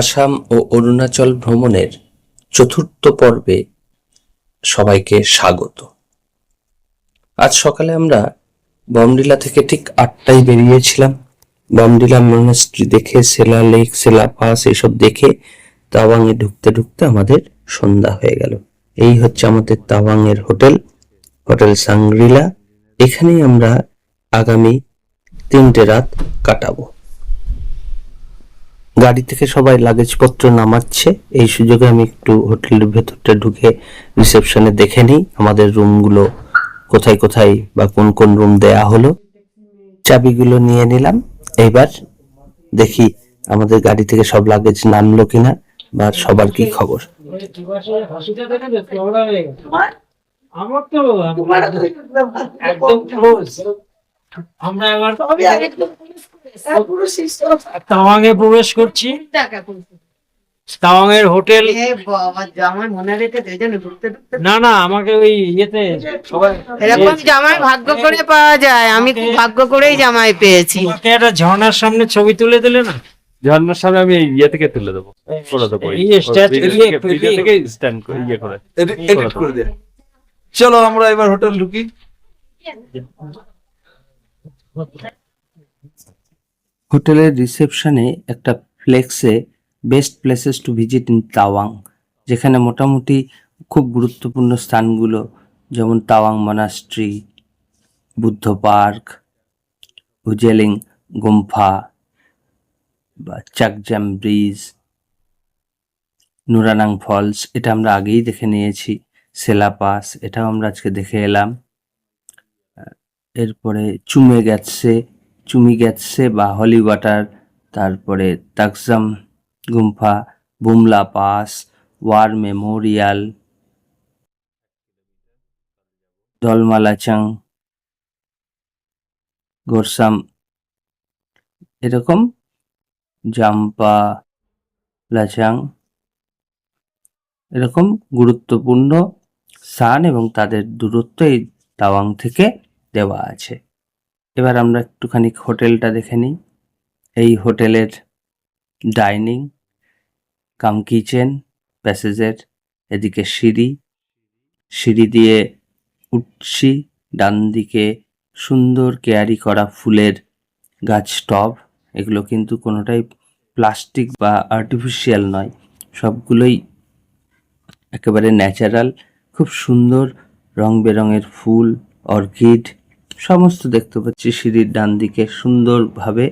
আসাম ও অরুণাচল ভ্রমণের চতুর্থ পর্বে সবাইকে স্বাগত। আজ সকালে আমরা বমডিলা থেকে ঠিক আটটায় বেরিয়েছিলাম। বমডিলা মনাস্ট্রি দেখে, সেলা লেক, সেলা পাস এসব দেখে তাওয়াংয়ে ঢুকতে ঢুকতে আমাদের সন্ধ্যা হয়ে গেল। এই হচ্ছে আমাদের তাওয়াংয়ের হোটেল হোটেল সাংগ্রিলা। এখানেই আমরা আগামী তিনটে রাত কাটাবো। গাড়ি থেকে সবাই লাগেজপত্র নামাচ্ছে। এই সুযোগে আমি একটু হোটেলের ভেতরটা ঢুকে রিসেপশনে দেখে নিই আমাদের রুমগুলো কোথায় কোথায় বা কোন কোন রুম দেয়া হলো। চাবিগুলো নিয়ে নিলাম। এইবার দেখি আমাদের গাড়ি থেকে সব লাগেজ নামলো কিনা বা সবার কি খবর। আমার তো একদম ক্লোজ আমরা এবার তাওয়াঙে প্রবেশ করছি। মনে না না আমাকে ওই ইয়েতে এরকম জামাই ভাগ্য করে পাওয়া যায়। আমি ভাগ্য করেই জামাই পেয়েছি। একটা ঝর্ণার সামনে ছবি তুলে দিলে না? ঝর্ণার সামনে আমি ইয়ে থেকে তুলে দেবো। করে দেবো। ভিডিও থেকে- স্ট্যান্ড করে ইয়ে করে। এডিট করে চলো আমরা এবার হোটেল ঢুকি। হোটেলের রিসেপশনে একটা ফ্লেক্সে best places to visit in Tawang, যেখানে মোটামুটি খুব গুরুত্বপূর্ণ স্থানগুলো যেমন তাওয়াং মনাস্ট্রি, বুদ্ধ পার্ক, উজেলিং গুম্ফা বা চাকজাম ব্রিজ, নুরানাং ফলস, এটা আমরা আগেই দেখে নিয়েছি, সেলা পাস, এটাও আমরা আজকে দেখে এলাম। এরপরে চুমে গেছে, চুমি গেছে বা হলি ওয়াটার, তারপরে Taktsang, gompa, Bumla pass, war memorial দলমালাচাং Gorsam, এরকম জাম্পা লাচাং এরকম গুরুত্বপূর্ণ স্থান এবং তাদের দূরত্ব এই তাওয়াং থেকে দেওয়া আছে। এবার আমরা একটুখানি হোটেলটা দেখে নিই। এই হোটেলের ডাইনিং, কাম কিচেন, প্যাসেজের এদিকে সিঁড়ি। সিঁড়ি দিয়ে উঠছি ডান দিকে সুন্দর কেয়ারি করা ফুলের গাছ টব। এগুলো কিন্তু কোনোটাই প্লাস্টিক বা আর্টিফিশিয়াল নয়। সবগুলোই একেবারে ন্যাচারাল। খুব সুন্দর রং বেরঙের ফুল, অর্কিড সমস্ত দেখতে পাচ্ছি সিঁড়ির ডান দিকে সুন্দরভাবে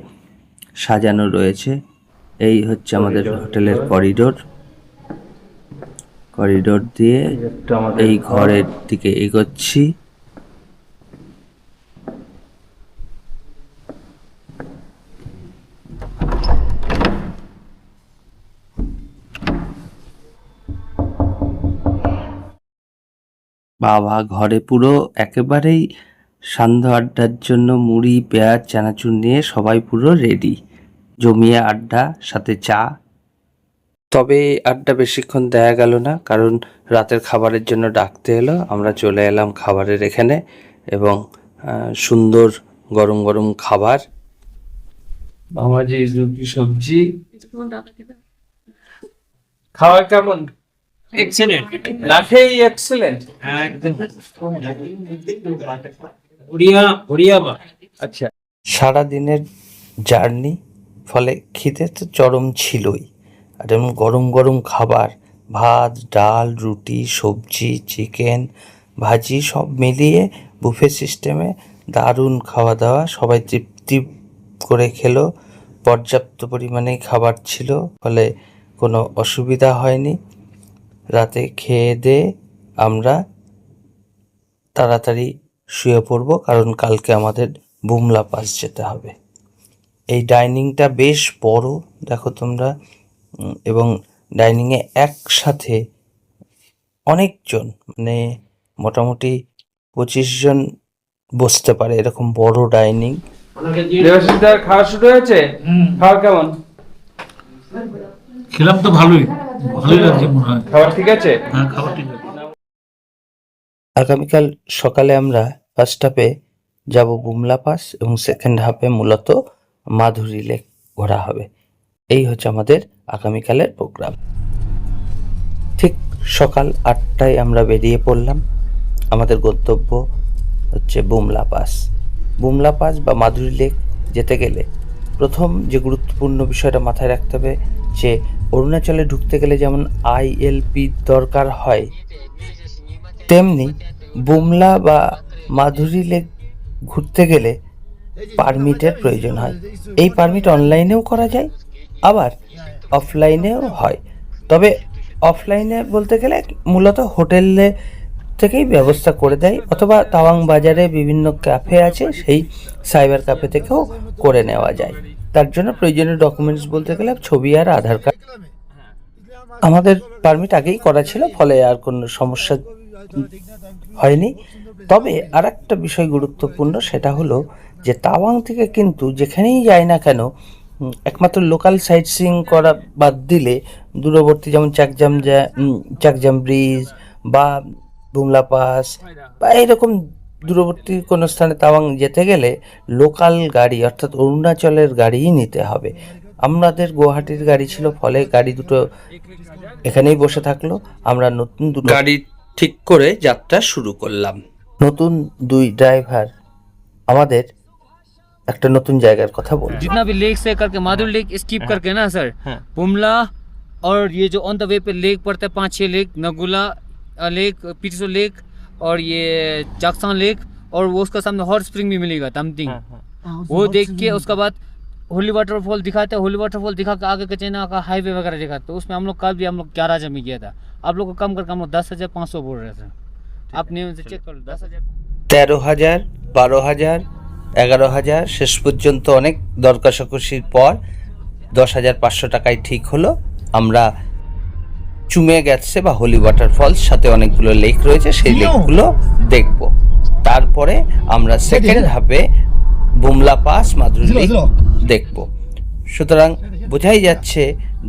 সাজানো রয়েছে। এই হচ্ছে আমাদের হোটেলের করিডোর। করিডোর দিয়ে এই ঘরের দিকে এগোচ্ছি। বাবা ঘরে পুরো একেবারেই সান্ধ্য আড্ডার জন্য মুড়ি পেঁয়াজ চানাচুর নিয়ে সবাই পুরো রেডি জমিয়ে আড্ডা সাথে চা। তবে আড্ডা বেশিক্ষণ দেয়া গেল না কারণ রাতের খাবারের জন্য ডাকতে এলো। আমরা চলে এলাম খাবারের এখানে এবং সুন্দর গরম গরম খাবার। রুটি সবজি। খাওয়া কেমন? এক্সেলেন্ট লাঠেই এক্সেলেন্ট একদম। ওড়িয়া বা আচ্ছা। সারা দিনের জার্নি, ফলে খিদে তো চরম ছিলই। আর এমন গরম গরম খাবার, ভাত, ডাল, রুটি, সবজি, চিকেন, ভাজি, সব মিলিয়ে বুফে সিস্টেমে দারুণ খাওয়া দাওয়া সবাই তৃপ্তি করে খেলো। পর্যাপ্ত পরিমাণে খাবার ছিল, ফলে কোনো অসুবিধা হয়নি। রাতে খেয়ে দিয়ে আমরা তাড়াতাড়ি শুয়ে পড়ব কারণ কালকে আমাদের বুমলা পাস যেতে হবে। এই ডাইনিংটা বেশ বড় দেখো তোমরা এবং ডাইনিংয়ে একসাথে অনেকজন মানে মোটামুটি পঁচিশ জন বসতে পারে এরকম বড় ডাইনিং। খাওয়া শুরু হয়েছে? খাওয়া কেমন? খেলাম তো ভালোই ভালোই লাগছে মনে হয়। খাবার ঠিক আছে? হ্যাঁ খাবার ঠিক আছে। আগামীকাল সকালে আমরা ফার্স্ট হাফে যাব বুমলা পাস এবং সেকেন্ড হাফে মূলত মাধুরী লেক ঘোরা হবে। এই হচ্ছে আমাদের আগামীকালের প্রোগ্রাম ঠিক সকাল আটটায় আমরা বেরিয়ে পড়লাম। আমাদের গন্তব্য হচ্ছে বুমলা পাস বুমলা পাস বা মাধুরী লেক যেতে গেলে প্রথম যে গুরুত্বপূর্ণ বিষয়টা মাথায় রাখতে হবে, যে অরুণাচলে ঢুকতে গেলে যেমন আইএলপি দরকার হয় তেমনি বুমলা বা মাধুরী লেক ঘুরতে গেলে পারমিটের প্রয়োজন হয়। এই পারমিট অনলাইনেও করা যায়, আবার অফলাইনেও হয়। তবে অফলাইনে বলতে গেলে মূলত হোটেলে থেকেই ব্যবস্থা করে দেয়, অথবা তাওয়াং বাজারে বিভিন্ন ক্যাফে আছে, সেই সাইবার ক্যাফে থেকেও করে নেওয়া যায়। তার জন্য প্রয়োজনীয় ডকুমেন্টস বলতে গেলে ছবি আর আধার কার্ড। আমাদের পারমিট আগেই করা ছিল, ফলে আর কোনো সমস্যা হয়নি। তবে আর একটা বিষয় গুরুত্বপূর্ণ, সেটা হলো যে তাওয়াং থেকে কিন্তু যেখানেই যায় না কেন একমাত্র লোকাল সাইট সিং করা বাদ দিলে দূরবর্তী যেমন চাকজাম চাকজাম ব্রিজ বা বুমলা পাস বা এরকম দূরবর্তী কোনো স্থানে তাওয়াং যেতে গেলে লোকাল গাড়ি অর্থাৎ অরুণাচলের গাড়িই নিতে হবে। আমাদের গুয়াহাটির গাড়ি ছিল, ফলে গাড়ি দুটো এখানেই বসে থাকল। আমরা নতুন দুটো গাড়ি ঠিক করে যাত্রা শুরু করলাম নতুন দুই ড্রাইভার আমাদের একটা নতুন জায়গার কথা বলল जितना भी लेक से करके माधुर लेक स्किप करके ना सर पुमला और ये जो ऑन द वे पे लेक पड़ता है पांच छह लेक नगुला अ, लेक पिटसो लेक और ये जाक्सा लेक और वो उसका सामने हॉट स्प्रिंग भी मिलेगा तमतिंग वो देख के उसके बाद होली वाटरफॉल दिखाते हैं होली वाटरफॉल दिखा के आगे के चैना का हाईवे वगैरह दिखाते तो उसमें हम लोग कल भी हम लोग ग्यारह हजार में गया था आप लोग को कम करके हम लोग दस हजार पाँच सौ बोल रहे थे आप नियम से चेक कर लो दस हजार তেরো হাজার বারো হাজার এগারো হাজার শেষ পর্যন্ত অনেক দর কষাকষির পর দশ হাজার পাঁচশো টাকায় ঠিক হলো আমরা চুমে গেছে বা হোলি ওয়াটারফলস সাথে অনেকগুলো লেক রয়েছে সেই লেকগুলো দেখব তারপরে আমরা সেকেন্ড হাফে বুমলা পাস মাধুরী লেক দেখব। সুতরাং বোঝাই যাচ্ছে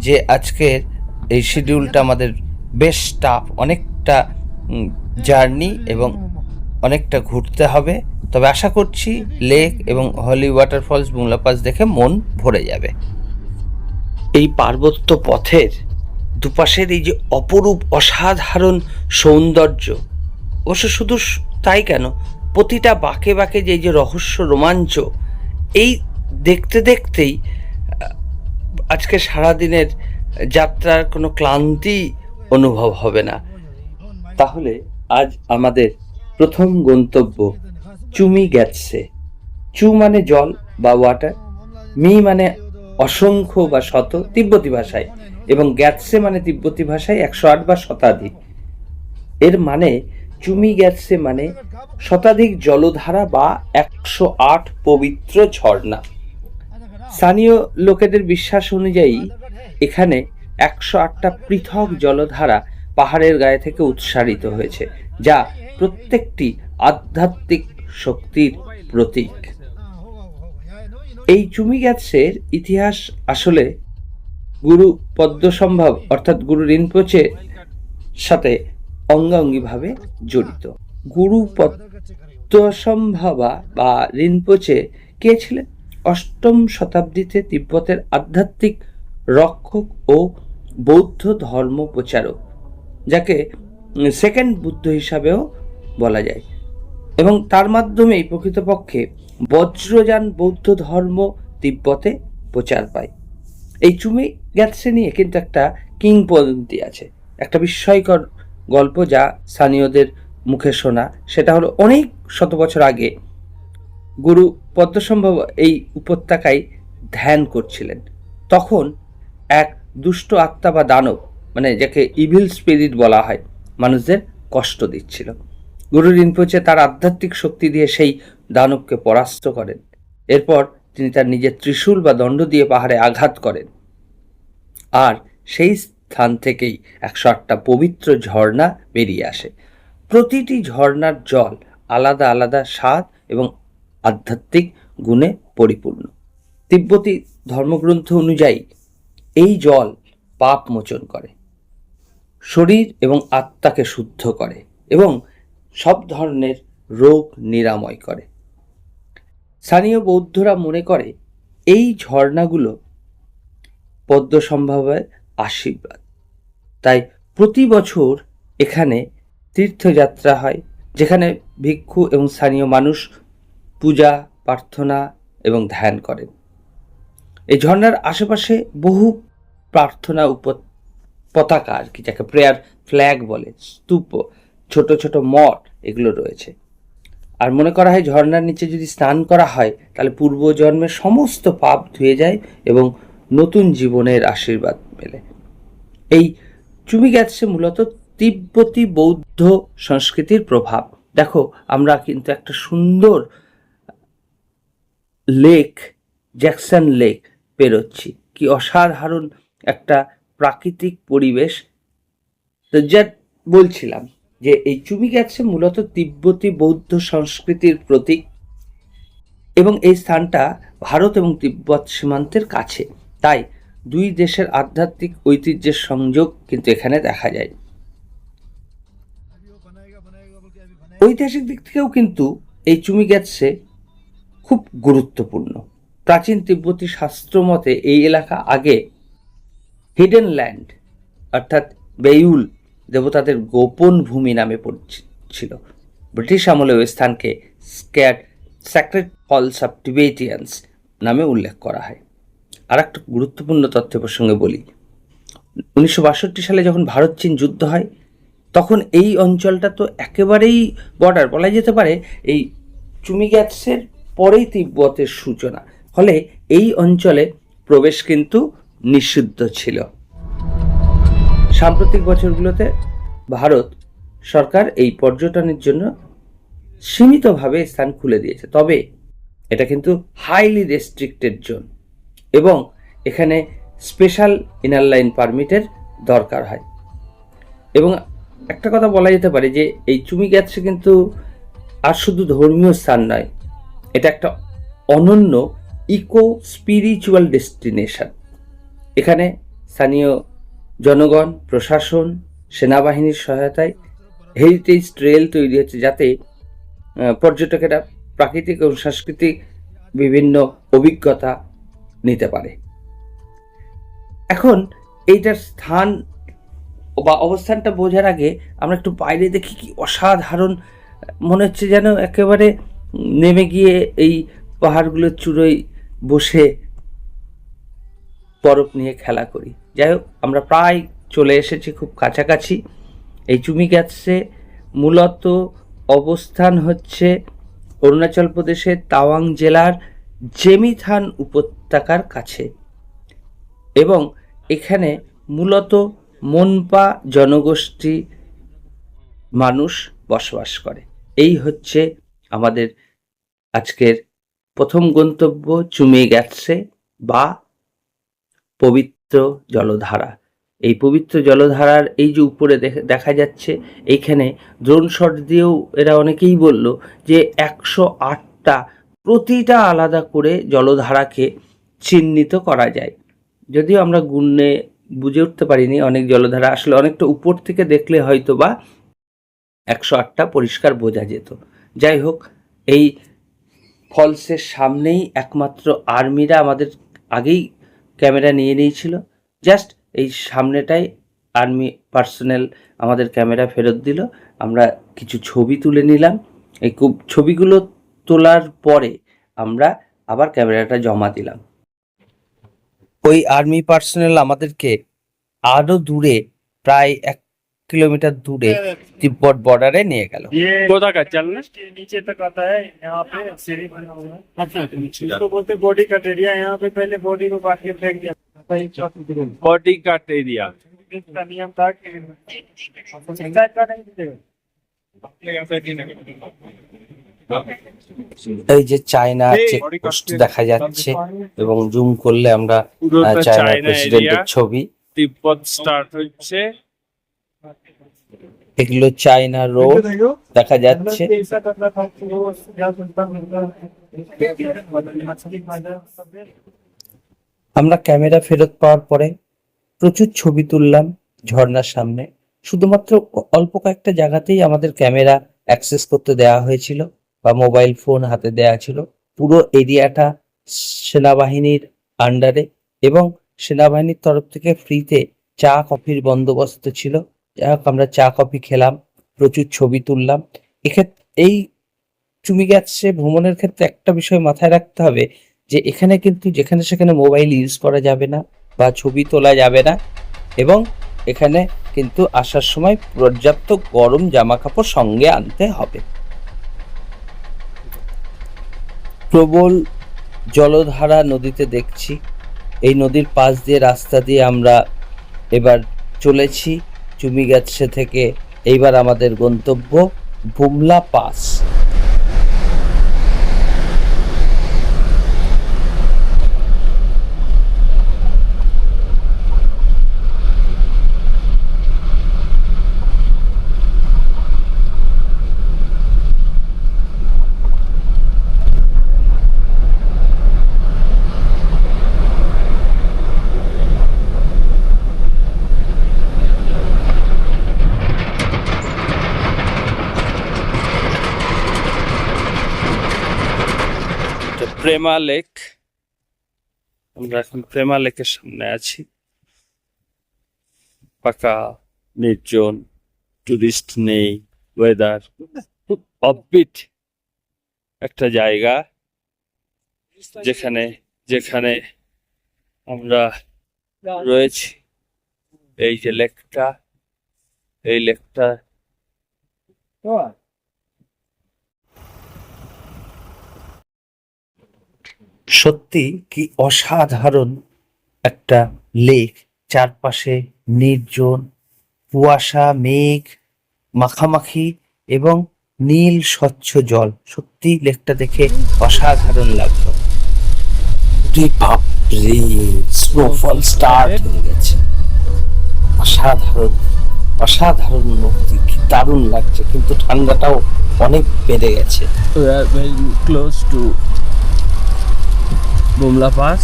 যে আজকের এই শিডিউলটা আমাদের বেশ টাফ অনেকটা জার্নি এবং অনেকটা ঘুরতে হবে। তবে আশা করছি লেক এবং হলি ওয়াটারফলস বুমলা পাস দেখে মন ভরে যাবে। এই পার্বত্য পথের দুপাশের এই যে অপরূপ অসাধারণ সৌন্দর্য, অবশ্য শুধু তাই কেন? প্রতিটা বাঁকে বাঁকে যে যে রহস্য, রোমাঞ্চ, এই দেখতে দেখতেই আজকে সারাদিনের যাত্রার কোনো ক্লান্তি অনুভব হবে না। তাহলে আজ আমাদের প্রথম গন্তব্য চুমি গেছে। চু মানে জল বা ওয়াটার মি মানে অসংখ্য বা শত তিব্বতী ভাষায়, এবং গ্যাতসে মানে তিব্বতী ভাষায় একশো আট বা শতাধিক। এর মানে চুমি গ্যাতসে মানে শতাধিক জলধারা বা একশো আট পবিত্র ঝর্ণা। স্থানীয় লোকেদের বিশ্বাস অনুযায়ী, এখানে একশো আটটা পৃথক জলধারা পাহাড়ের গায়ে থেকে উৎসারিত হয়েছে, যা প্রত্যেকটি আধ্যাত্মিক শক্তির প্রতীক। এই চুমি গ্যাসের ইতিহাস আসলে গুরু পদ্মসম্ভব, অর্থাৎ গুরু রিনপোচে সাথে অঙ্গাঙ্গিভাবে জড়িত। গুরু পদ্মসম্ভবা বা রিনপোচে কে ছিলেন? অষ্টম শতাব্দীতে তিব্বতের আধ্যাত্মিক রক্ষক ও বৌদ্ধ ধর্ম প্রচারক, যাকে সেকেন্ড বুদ্ধ হিসাবেও বলা যায়। এবং তার মাধ্যমেই প্রকৃতপক্ষে বজ্রযান বৌদ্ধ ধর্ম তিব্বতে প্রচার পায়। এই চুমি গ্যাতসে নিয়ে কিন্তু একটা কিংবদন্তি আছে। একটা বিস্ময়কর গল্প যা স্থানীয়দের মুখে শোনা। সেটা হলো অনেক শত বছর আগে গুরু পদ্মসম্ভব এই উপত্যকায় ধ্যান করছিলেন। তখন এক দুষ্ট আত্মা বা দানব মানে যাকে ইভিল স্পিরিট বলা হয়, মানুষদের কষ্ট দিচ্ছিল। গুরু রিনপোচে তার আধ্যাত্মিক শক্তি দিয়ে সেই দানবকে পরাস্ত করেন। এরপর তিনি তার নিজের ত্রিশূল বা দণ্ড দিয়ে পাহাড়ে আঘাত করেন। আর সেই স্থান থেকেই একশো আটটা পবিত্র ঝর্ণা বেরিয়ে আসে। প্রতিটি ঝর্ণার জল আলাদা আলাদা স্বাদ এবং আধ্যাত্মিক গুণে পরিপূর্ণ। তিব্বতী ধর্মগ্রন্থ অনুযায়ী এই জল পাপ মোচন করে, শরীর এবং আত্মাকে শুদ্ধ করে এবং সব ধরনের রোগ নিরাময় করে। স্থানীয় বৌদ্ধরা মনে করে এই ঝর্ণাগুলো পদ্ম সম্ভাবের আশীর্বাদ। তাই প্রতি বছর এখানে তীর্থযাত্রা হয়, যেখানে ভিক্ষু এবং স্থানীয় মানুষ পূজা, প্রার্থনা এবং ধ্যান করেন। এই ঝর্ণার আশেপাশে বহু প্রার্থনা উপ পতাকা আর কি, যাকে প্রেয়ার ফ্ল্যাগ বলে, স্তূপ, ছোট ছোট মঠ এগুলো রয়েছে। আর মনে করা হয় ঝর্ণার নিচে যদি স্নান করা হয়, তাহলে পূর্বজন্মের সমস্ত পাপ ধুয়ে যায় এবং নতুন জীবনের আশীর্বাদ মেলে। এই চুমি গেছে মূলত তিব্বতী বৌদ্ধ সংস্কৃতির প্রভাব। দেখো, আমরা কিন্তু একটা সুন্দর লেক, জ্যাকসন লেক পেরোচ্ছি। কি অসাধারণ একটা প্রাকৃতিক পরিবেশ। তো যা বলছিলাম যে এই চুমি গেছে মূলত তিব্বতী বৌদ্ধ সংস্কৃতির প্রতীক এবং এই স্থানটা ভারত এবং তিব্বত সীমান্তের কাছে। তাই দুই দেশের আধ্যাত্মিক ঐতিহ্যের সংযোগ কিন্তু এখানে দেখা যায়। ঐতিহাসিক দিক থেকেও কিন্তু এই চুমি গেছে খুব গুরুত্বপূর্ণ। প্রাচীন তিব্বতী শাস্ত্র মতে এই এলাকা আগে হিডেন ল্যান্ড অর্থাৎ বেউল দেবতাদের গোপন ভূমি নামে পরিচিত। ব্রিটিশ আমলে ওই স্থানকে স্ক্যাট স্যাক্রেট হলস অফ টিবেটিয়ান্স নামে উল্লেখ করা হয়। আর একটা গুরুত্বপূর্ণ তথ্য প্রসঙ্গে বলি, উনিশশো বাষট্টি সালে যখন ভারত চীন যুদ্ধ হয়, তখন এই অঞ্চলটা তো একেবারেই বর্ডার বলা যেতে পারে, এই চুমি গ্যাসের পরেই তিব্বতের সূচনা। ফলে এই অঞ্চলে প্রবেশ কিন্তু নিষিদ্ধ ছিল। সাম্প্রতিক বছরগুলোতে ভারত সরকার এই পর্যটনের জন্য সীমিতভাবে স্থান খুলে দিয়েছে। তবে এটা কিন্তু হাইলি রেস্ট্রিক্টেড জোন এবং এখানে স্পেশাল ইনার লাইন পারমিটের দরকার হয়। এবং একটা কথা বলা যেতে পারে যে এই চুমি গ্যাসে কিন্তু আর শুধু ধর্মীয় স্থান নয় এটা একটা অনন্য ইকো স্পিরিচুয়াল ডেস্টিনেশন। এখানে স্থানীয় জনগণ, প্রশাসন, সেনাবাহিনীর সহায়তায় হেরিটেজ ট্রেল তৈরি হচ্ছে যাতে পর্যটকেরা প্রাকৃতিক এবং সাংস্কৃতিক বিভিন্ন অভিজ্ঞতা নিতে পারে। এখন এইটার স্থান বা অবস্থানটা বোঝার আগে আমরা একটু বাইরে দেখি কি অসাধারণ, মনে হচ্ছে যেন একেবারে নেমে গিয়ে এই পাহাড়গুলোর চূড়োয় বসে বরফ নিয়ে খেলা করি। যাই হোক, আমরা প্রায় চলে এসেছি খুব কাছাকাছি। এই চুমি গ্যাসে মূলত অবস্থান হচ্ছে অরুণাচল প্রদেশের তাওয়াং জেলার জেমিথান উপত্যকার কাছে। এবং এখানে মূলত মনপা জনগোষ্ঠী মানুষ বসবাস করে। এই হচ্ছে আমাদের আজকের প্রথম গন্তব্য চুমে গেছে বা পবিত্র জলধারা। এই পবিত্র জলধারার এই যে উপরে দেখা যাচ্ছে এইখানে ড্রোন শট দিয়েও এরা অনেকেই বলল যে একশো আটটা প্রতিটা আলাদা করে জলধারাকে চিহ্নিত করা যায়। যদিও আমরা গুণে বুঝে উঠতে পারিনি অনেক জলধারা, আসলে অনেকটা উপর থেকে দেখলে হয়তো বা একশো আটটা পরিষ্কার বোঝা যেত। যাই হোক, এই ফলসের সামনেই একমাত্র আর্মিরা আমাদের আগেই ক্যামেরা নিয়ে নিয়েছিল। জাস্ট এই সামনেটাই আর্মি পার্সোনেল আমাদের ক্যামেরা ফেরত দিল। আমরা কিছু ছবি তুলে নিলাম। এই খুব ছবিগুলো তোলার পরে আমরা আবার ক্যামেরাটা জমা দিলাম। ওই আর্মি পার্সোনেল আমাদেরকে আরও দূরে প্রায় এক কিলোমিটার দূরে তিব্বত বর্ডারে নিয়ে গেল के नीचे तक आता है यहाँ पे सीढ़ी बना हुआ है अच्छा इसको बोलते बॉडी कट एरिया यहाँ पे पहले बॉडी को काट के फेंक दिया था एक चौथी किलो बॉडी कट एरिया इसका नियम था कि पंचायत का नहीं दीजिएगा এই যে চায়না চেকপোস্ট দেখা যাচ্ছে এবং জুম করলে আমরা আহ, পুরোটা চায়নার চায়না প্রেসিডেন্টের এরিয়া ছবি তিব্বত স্টার্ট হচ্ছে এগুলো চায়না রোড দেখা যাচ্ছে। আমরা ক্যামেরা ফেরত পাওয়ার পরে প্রচুর ছবি তুললাম ঝর্ণার সামনে। শুধুমাত্র অল্প কয়েকটা জায়গাতেই আমাদের ক্যামেরা অ্যাক্সেস করতে দেওয়া হয়েছিল বা মোবাইল ফোন হাতে দেওয়া ছিল। পুরো এরিয়াটা সেনাবাহিনীর আন্ডারে এবং সেনাবাহিনীর তরফ থেকে ফ্রিতে চা কফির বন্দোবস্ত ছিল। আমরা চা, কফি খেলাম, প্রচুর ছবি তুললাম। এক্ষেত্রে এই চুমি গেছে ভ্রমণের ক্ষেত্রে একটা বিষয় মাথায় রাখতে হবে যে, এখানে কিন্তু যেখানে সেখানে মোবাইল ইউজ করা যাবে না বা ছবি তোলা যাবে না এবং এখানে কিন্তু আসার সময় পর্যাপ্ত গরম জামা কাপড় সঙ্গে আনতে হবে। প্রবল জলধারা নদীতে দেখছি। এই নদীর পাশ দিয়ে রাস্তা দিয়ে আমরা এবার চলেছি। চুমিগাছে থেকে এইবার আমাদের গন্তব্য বুমলা পাস। প্রেমা লেক। আমরা এখন প্রেমা লেকের সামনে আছি। পাকা, নির্জন টুরিস্ট নেই ওয়েদার অফবিট একটা জায়গা। যেখানে যেখানে আমরা রয়েছি। এই যে লেকটা, এই লেকটা সত্যি কি অসাধারণ একটা লেক চারপাশে নির্জন কুয়াশা মেঘ মাখামাখি এবং নীল স্বচ্ছ জল। সত্যি লেকটা দেখে অসাধারণ লাগল। স্নোফল স্টার্ট হয়ে গেছে। অসাধারণ অসাধারণ অনুভূতি কি দারুণ লাগছে। কিন্তু ঠান্ডাটাও অনেক বেড়ে গেছে। ক্লোজ টু বুমলা পাস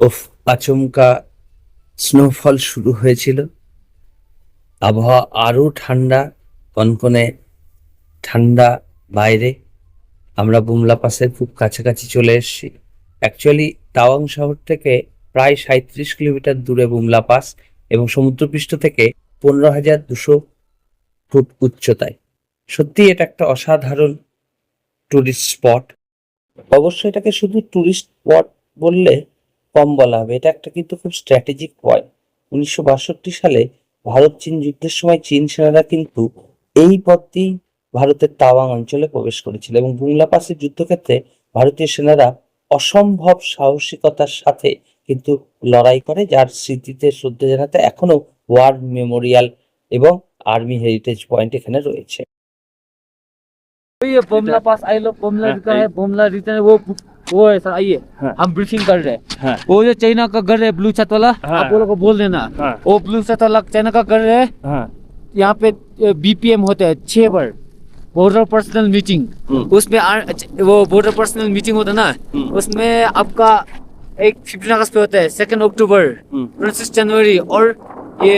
উফ, আচমকা স্নোফল শুরু হয়েছিল। আবহাওয়া আরও ঠান্ডা, কনকনে ঠান্ডা বাইরে। আমরা বুমলা পাসের খুব কাছাকাছি চলে এসেছি। অ্যাকচুয়ালি তাওয়াং শহর থেকে প্রায় সাঁত্রিশ কিলোমিটার দূরে বুমলা পাস এবং সমুদ্রপৃষ্ঠ থেকে পনেরো হাজার দুশো ফুট উচ্চতায়। সত্যি এটা একটা অসাধারণ টুরিস্ট স্পট অবশ্যই এটাকে শুধু টুরিস্ট স্পট বললে কম বলা হবে, এটা একটা কিন্তু খুব স্ট্র্যাটেজিক পয়েন্ট উনিশশো বাষট্টি সালে ভারত চীন যুদ্ধের সময় চীন সেনারা কিন্তু এই পথ দিয়েই ভারতের তাওয়াং অঞ্চলে প্রবেশ করেছিল এবং বুংলা পাসের যুদ্ধক্ষেত্রে ভারতীয় সেনারা অসম্ভব সাহসিকতার সাথে কিন্তু লড়াই করে, যার স্মৃতিতে শ্রদ্ধা জানাতে এখনও ওয়ার মেমোরিয়াল এবং আর্মি হেরিটেজ পয়েন্ট এখানে রয়েছে। ये बोमला पास आई लो बोमला का है बोमला रिटर्न वो वो है सर आइए हम ब्रीफिंग कर रहे हैं। वो जो चाइना का घर है ब्लू छत वाला आप वो लोग को बोल देना। वो ब्लू छत वाला चाइना का घर है यहाँ पे बीपीएम होते हैं छह बार बॉर्डर पर्सनल मीटिंग उसमें आ- वो बॉर्डर पर्सनल मीटिंग होता है ना उसमें आपका एक फिफ्टीन अगस्त पे होता है सेकेंड अक्टूबर उनतीस जनवरी और ये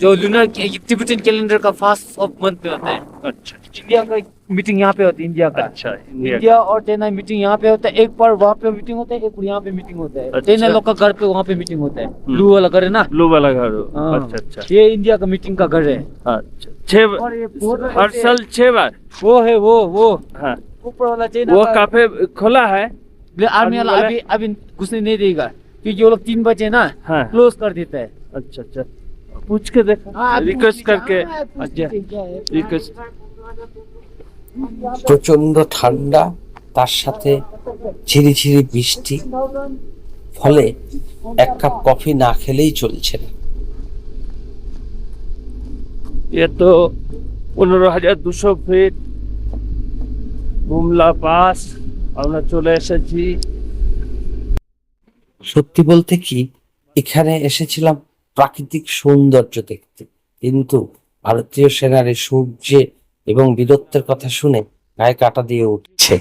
जो लूनर टिबेटन कैलेंडर का फ़र्स्ट ऑफ़ मंथ में होता है। अच्छा इंडिया का मीटिंग यहाँ पे होती है इंडिया का। अच्छा इंडिया और चाइना मीटिंग यहाँ पे होता है। एक बार वहाँ पे मीटिंग होता है एक बार यहाँ पे मीटिंग होता है। अच्छा। चाइना लोग का घर पे वहाँ पे मीटिंग होता है। ब्लू वाला घर है ना? ब्लू वाला घर। हाँ। अच्छा अच्छा। ये इंडिया का मीटिंग का घर है। अच्छा। छह हर साल छह बार? वो है वो वो। हाँ। ऊपर वाला चाइना वो काफे खुला है? आर्मी वाला अभी अभी घुसने नहीं देगा। क्योंकि वो लोग तीन बजे ना हाँ। क्लोज कर देता है। अच्छा अच्छा। पूछ के देखो हाँ, आप रिक्वेस्ट पूछ करके लीजिए, हाँ, पूछ अच्छा लीजिए क्या है। रिक्वेस्ट প্রচন্ড ঠান্ডা তার সাথে ঝিরিঝিরি বৃষ্টি ফলে এক কাপ কফি না খেলেই চলছে না ये तो পনেরো হাজার দুশো ফিট বুমলা পাস আমরা চলে এসেছি সত্যি বলতে কি এখানে এসেছিলাম প্রাকৃতিক সৌন্দর্য দেখতে। কিন্তু ভারতীয় সেনার এই সূর্যে এবং বীরত্বের কথা শুনে গায়ে কাটা দিয়ে উঠছে।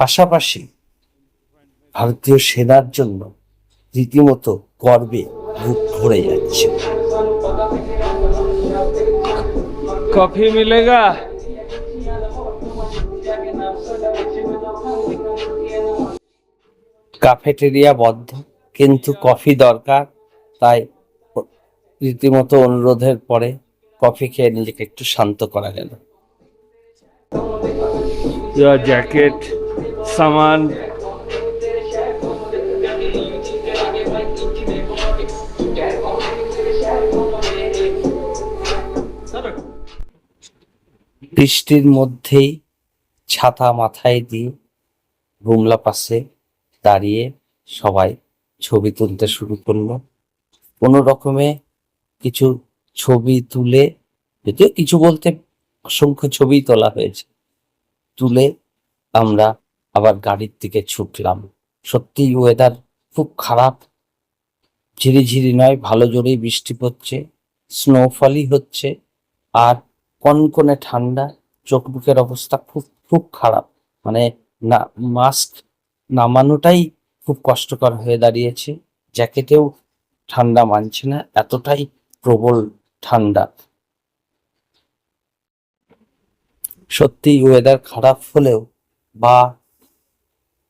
পাশাপাশি ভারতীয় সেনার জন্য রীতিমতো গর্বে বুক ভরে যাচ্ছে। কফি মিলেগা? ক্যাফেটেরিয়া বদ্ধ কিন্তু কফি দরকার তাই রীতিমতো অনুরোধের পরে কফি খেয়ে নিজেকে একটু শান্ত করা গেল। জ্যাকেট সামান। বৃষ্টির মধ্যেই ছাতা মাথায় দিয়ে বুমলা পাশে দাঁড়িয়ে সবাই ছবি তুলতে শুরু করল। কোনো রকমে কিছু ছবি তুলে, যদিও কিছু বলতে অসংখ্য ছবি তোলা হয়েছে, তুলে আমরা আবার গাড়ির দিকে ছুটলাম। সত্যি ওয়েদার খুব খারাপ, ঝিরিঝিরি নয়, ভালো জোরেই বৃষ্টি পড়ছে স্নোফলই হচ্ছে, আর কনকনে ঠান্ডা, চোখ মুখের অবস্থা খুব খুব খারাপ মানে না মাস্ক নামানোটাই খুব কষ্টকর হয়ে দাঁড়িয়েছে জ্যাকেটেও ঠান্ডা মানছে না, এতটাই প্রবল ঠান্ডা। সত্যি ওয়েদার খারাপ হলেও বা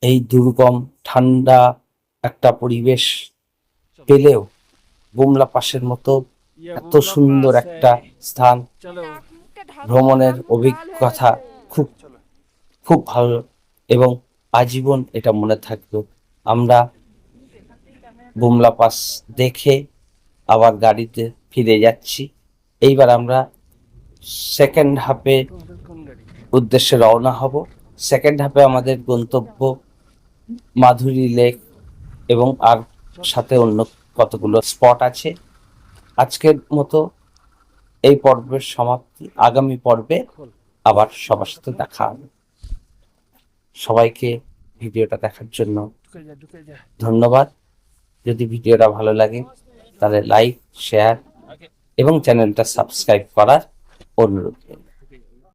এই দুর্গম ঠান্ডা একটা পরিবেশ পেলেও বুমলা পাশের মতো এত সুন্দর একটা স্থান ভ্রমণের অভিজ্ঞতা খুব খুব ভালো এবং আজীবন এটা মনে থাকবে আমরা বুমলা পাস দেখে আবার গাড়িতে ফিরে যাচ্ছি। এইবার আমরা সেকেন্ড হাফে উদ্দেশ্যে রওনা হব। সেকেন্ড হাফে আমাদের গন্তব্য মাধুরী লেক এবং আর সাথে অন্য কতগুলো স্পট আছে। আজকের মতো এই পর্বের সমাপ্তি। আগামী পর্বে আবার সবার সাথে দেখা হবে। সবাইকে ভিডিওটা দেখার জন্য ধন্যবাদ। যদি ভিডিওটা ভালো লাগে, তাহলে লাইক শেয়ার এবং চ্যানেলটা সাবস্ক্রাইব করার অনুরোধ।